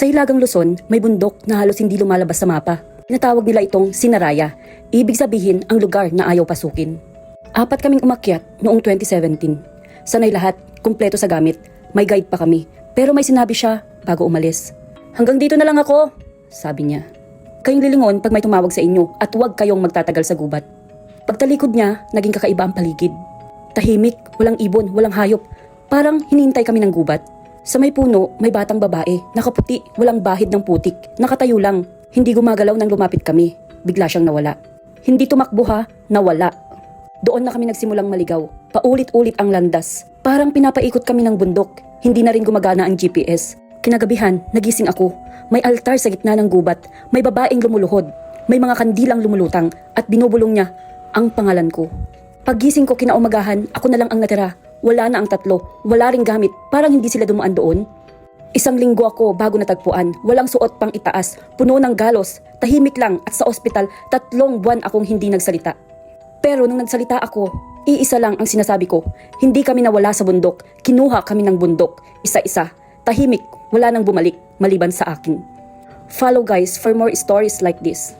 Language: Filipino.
Sa Hilagang Luzon, may bundok na halos hindi lumalabas sa mapa. Tinatawag nila itong Sinaraya. Ibig sabihin ang lugar na ayaw pasukin. Apat kaming umakyat noong 2017. Sanay lahat, kumpleto sa gamit. May guide pa kami. Pero may sinabi siya bago umalis. Hanggang dito na lang ako, sabi niya. Kayong lilingon pag may tumawag sa inyo at huwag kayong magtatagal sa gubat. Pagtalikod niya, naging kakaiba ang paligid. Tahimik, walang ibon, walang hayop. Parang hinintay kami ng gubat. Sa may puno, may batang babae, nakaputi, walang bahid ng putik, nakatayo lang. Hindi gumagalaw nang lumapit kami. Bigla siyang nawala. Hindi tumakbo ha, nawala. Doon na kami nagsimulang maligaw. Paulit-ulit ang landas. Parang pinapaikot kami ng bundok. Hindi na rin gumagana ang GPS. Kinagabihan, nagising ako. May altar sa gitna ng gubat. May babaeng lumuluhod. May mga kandilang lumulutang at binubulong niya ang pangalan ko. Paggising ko kinaumagahan, ako na lang ang natira. Wala na ang tatlo. Wala ring gamit. Parang hindi sila dumaan doon. Isang linggo ako bago natagpuan. Walang suot pang itaas. Puno ng galos. Tahimik lang at sa ospital, tatlong buwan akong hindi nagsalita. Pero nung nagsalita ako, iisa lang ang sinasabi ko. Hindi kami nawala sa bundok. Kinuha kami ng bundok. Isa-isa. Tahimik. Wala nang bumalik. Maliban sa akin. Follow guys for more stories like this.